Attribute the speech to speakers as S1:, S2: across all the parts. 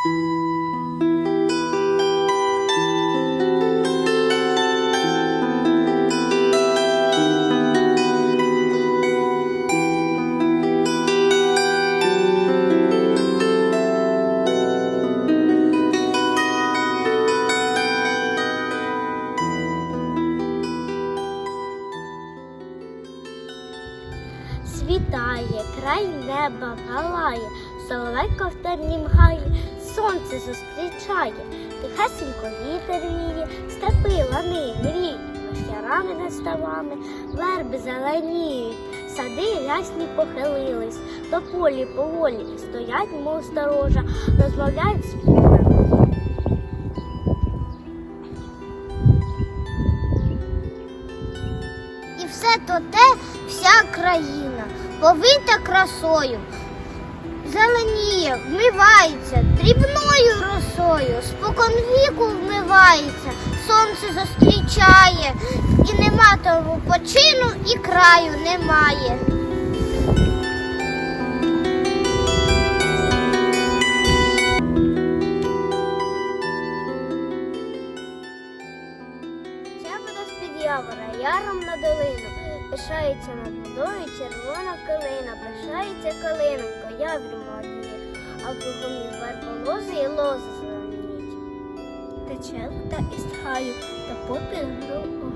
S1: Світає, край неба палає, соловейко в темнім сонце зустрічає, тихесенько вітер віє, степи лани мріють, ярами над ставами, верби зеленіють, сади рясні похилились, то полі поволі стоять, мов сторожа, розмовляють з полем.
S2: І все то те, вся країна, повита красою. Зеленіє, вмивається, дрібною росою, спокон віку вмивається, сонце зустрічає, і нема тому почину, і краю немає.
S1: Чебода з-під явора, яром на долину, пишається над водою червона калина, пишається калинонько, яврі молодіє, а кругом їх верболози і лози зеленіють. Тече вода із гаю, та попід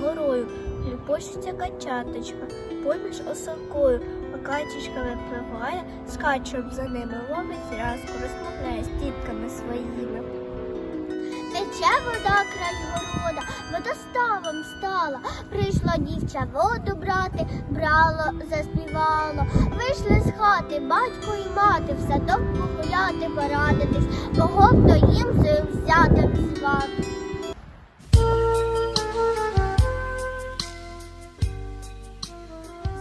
S1: горою, Люпочеться качаточка, поміж осокою, а качечка випливає, скачем за ними, ловить зразку, розмовляє з тітками своїми.
S2: Тече вода край города, водоставом стала. Прийшла дівча воду брати, брало, заспівало. Вийшли з хати, батько і мати, в садок погуляти, порадитись, кого б то їм взяти звати.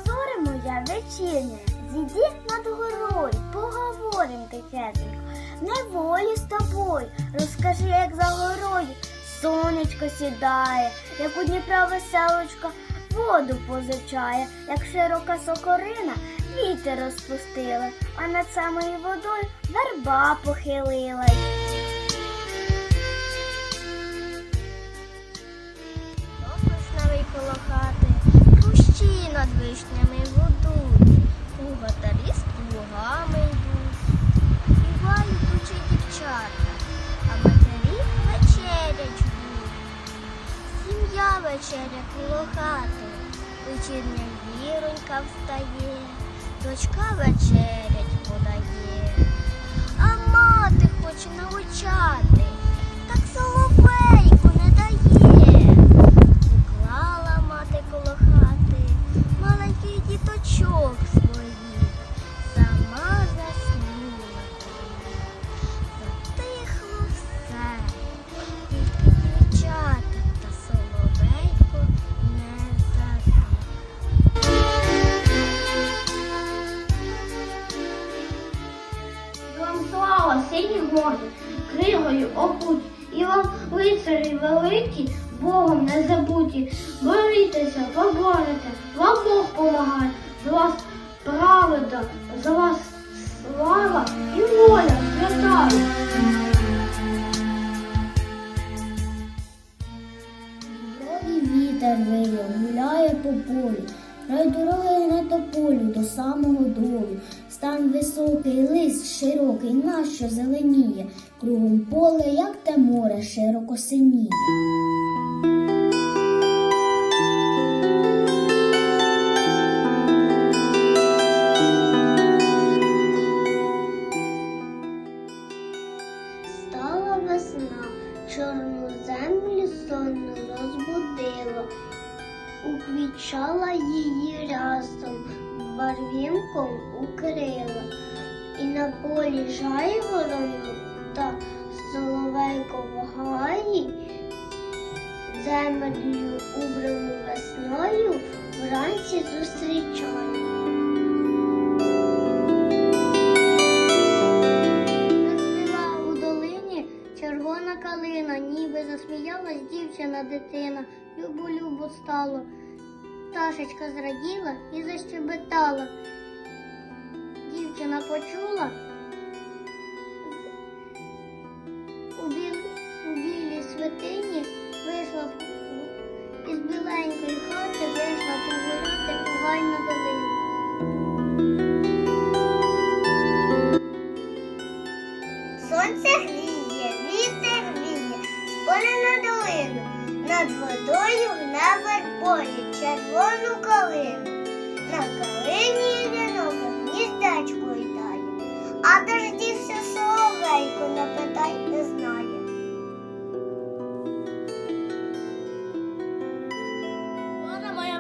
S1: Зоре моя вечірня, зійди над горою, поговорим тихесенько, неволі з тобою, розкажи, як за горою сонечко сідає, як у Дніпра веселочка воду позичає, як широка сокорина вітер розпустила, а над самою водою верба похилилась. Над вишнями гудуть, Плугатарі з плугами йдуть, співають учі дівчата, вечеря коло хати, вечірня віронька встає, дочка вечерять подає, а мати навчати, так
S2: лицарі великі, Богом не забуті. Борітеся, поборете, вам Бог помагає, за вас правда, за вас слава і воля свята.
S3: Вроді вітер виє, гуляє по полі, край дороги на тополю до самого долу. Стан високий, лист широкий, нащо зеленіє, кругом поле, як те море, широко синіє.
S2: Барвінком укрила, і на полі жайворону та соловейко в гаї, землю убрану весною вранці зустрічає. Зацвіла у долині червона калина, ніби засміялась дівчина дитина. Любо любо стало. Пташечка зраділа і защебетала. Дівчина почула
S1: у, біл... у білій святині вийшла із біленької хати, вийшла погуляти
S2: у долину.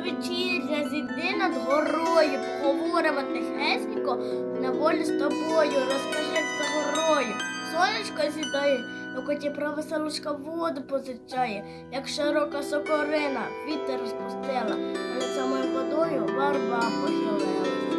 S2: Вечірня, зійди над горою, поговоримо тихесенько на волі з тобою, розкажи як за горою. Сонечко сідає, на коті права селушка воду позичає, як широка сокорина, вітер розпустила, а над самою водою варба похилилась.